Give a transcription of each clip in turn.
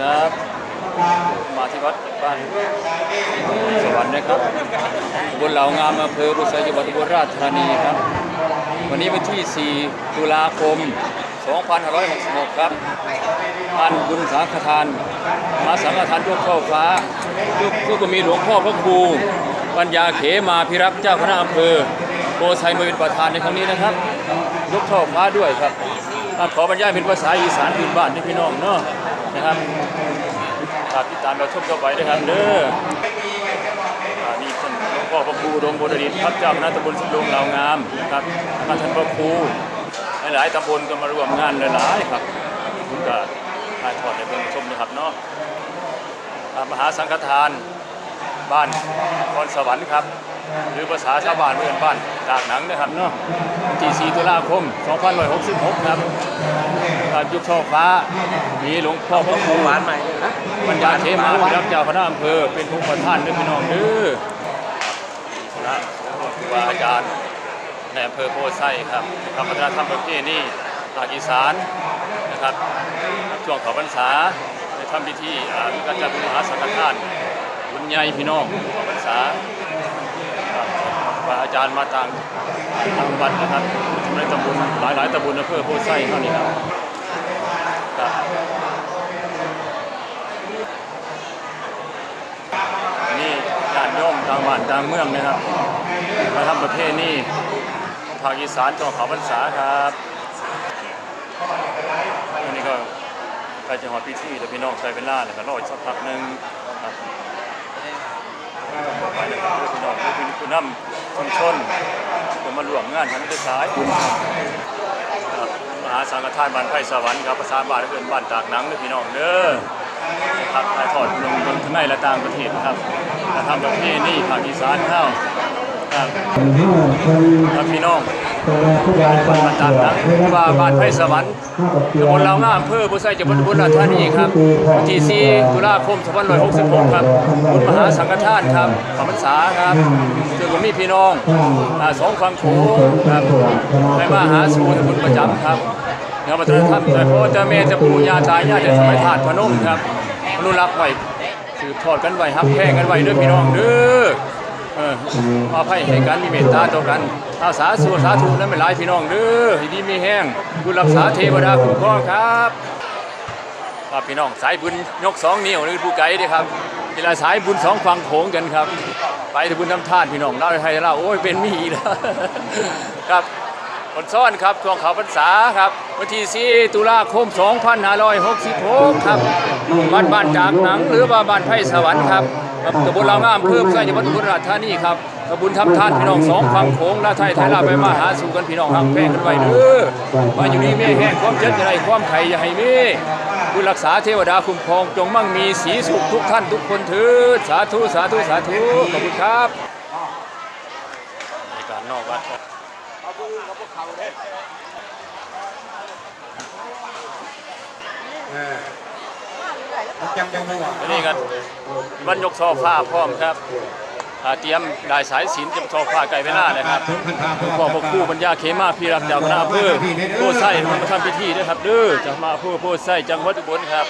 ครับ มาที่วัดบ้านสวรรค์นะครับบนเหล่างามอำเภอบุษยจังหวัดอุบลราชธานีครับ วันนี้วันที่ 4 ตุลาคม 2566 ครับท่านบุญสังฆทานมาสังฆทานยกช่อฟ้ายกก็มีหลวงพ่อพระครูปัญญาเขมาพิรักษ์เจ้าคณะอำเภอโกชัยมาเป็นประธานในครั้งนี้นะครับยกช่อฟ้าด้วยครับขอบรรยายเป็นภาษาอีสานพื้นบ้านที่พี่น้องเนาะ นะครับฝากติดตามเราชมเข้าไปด้วยครับเด้อนี่ท่านหลวงพ่อพระครูดงบดดินครับเจ้าคณะตำบลสุดงเหลางามนะครับมาท่านพระครูหลายๆตำบลก็มาร่วมงานหลายๆครับผมก็ถ่ายทอดในเบื้องชมนะครับเนาะมหาสังฆทานบ้านพรสวรรค์ครับ หรือภาษาชาวบ้านเรียกบ้านตากหนังนะครับเนาะวันที่4ตุลาคม 2566 ครับการยุคช่อฟ้า มีหลวงพ่อพระครูหวานใหม่นะปัญญาเทมาพิรักษ์เจ้าคณะอำเภอเป็นผู้ประธานด้วยพี่น้องเด้อคณะครูบาอาจารย์ในอำเภอโพไซครับทำวัฒนธรรมประเพณีภาคอีสานนะครับช่วงเขอพรรษาในทำพิธีอ่าการจัดบุญมหาสังฆทานบุญใหญ่พี่น้องเขอพรรษาครับครูบา อาจารย์มาต่างทางวัดนะครับในตำบลหลายๆตำบลอำเภอโพไซเท่านี้ครับนี่ญาติโยมทางบ้านทางเมืองนะครับมาทำประเพณีภาคอีสานจังหวัดเขาพรรษาครับอันนี้ก็ใกล้จะหอดพิธีแล้วพี่น้องใช้เวลาเลยครับรออีกสักพักหนึ่ง นะครับพี่น้องผู้ผู้นำชุมชนจะมาหลวมงานทางนิตสายมหาสังฆทานบ้านไผ่สวรรค์ครับภาษาบานเพื่อนบ้านตากนังเด้อพี่น้องเด้อครับถ่ายทอดลงลงทั้งในและต่างประเทศครับทำแบบนี้นี่ภาคอีสานเข้า ครับพี่น้องมาตามนะว่าบ้านไผ่สวรรค์ตำบลลาวงามอำเภอบุษยจังหวัดอุบลราชธานีครับวันที่4ตุลาคม2566ครับบุญมหาสังฆทานครับขอพรรษาครับซึ่งก็มีพี่น้องสองฝั่งโขงครับได้มาหาสู่ทำบุญประจำครับงานวัฒนธรรมแต่พ่อเจ้าแม่เจ้าปู่ย่าตายายแต่สมัยถาดพนมครับอนุรักษ์ไว้สืบทอดกันไว้ฮับแพงกันไว้ด้อพี่น้องเด้อ เออเอาไพ่ให้กันมีเมตตาต่อกันอาสาสู่สาธุนั้นไม่หลายพี่น้องเด้อให้ดีมีแห้งบุญรักษาเทวดาคุ้มครองครับครับพี่น้องสายบุญยกสองนิ้วนี่ผู้ไกลเด้ครับเวลาสายบุญสองฝั่งโขงกันครับ ไปที่บุญทำทานพี่น้องเล่าให้ไทยเล่าโอ้ยเป็นมีแล้วครับคนซ่อนครับช่วงเขาพรรษาครับวันที่ 4 ตุลาคม 2566 ครับบ้านบ้านจากหนังหรือว่าบ้านไผ่สวรรค์ครับ ครับตำบลลาวงามเพิ่มใส่จังหวัดอุบลราชธานีครับกบุญทำทานพี่น้องสองฝั่งโขงลาไทยไทยลาไปมาหาสู่กันพี่น้องหักแพงกันไว้เด้อมาอยู่นี่ไม่แห้งความเจ็บจะไรความไข่อย่าให้มีบุญรักษาเทวดาคุ้มครองจงมั่งมีสีสุขทุกท่านทุกคนเถิดสาธุสาธุสาธุขอบคุณครับในการนอกวัดครับ จังจังหวะอันนี้กันบรรยกช่อฟ้าพร้อมครับเตรียมลายสายสินจะช่อฟ้าไก่เวลาเลยครับหลวงพ่อพระครูปัญญาเขมาพี่รักเจ้าคณะอำเภอโพไส้มาทำพิธีนะครับเด้อจะมาอำเภอโพไส้จังหวัดอุบลครับ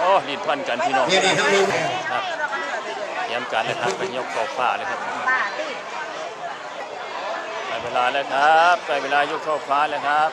อ๋อลิ้นพันกันพี่น้องเนี่ยนี่ทั้งลุงครับเตรียมการเลยครับเป็นยกช่อฟ้าเลยครับใกล้เวลาแล้วครับใกล้เวลายกช่อฟ้าแล้วครับ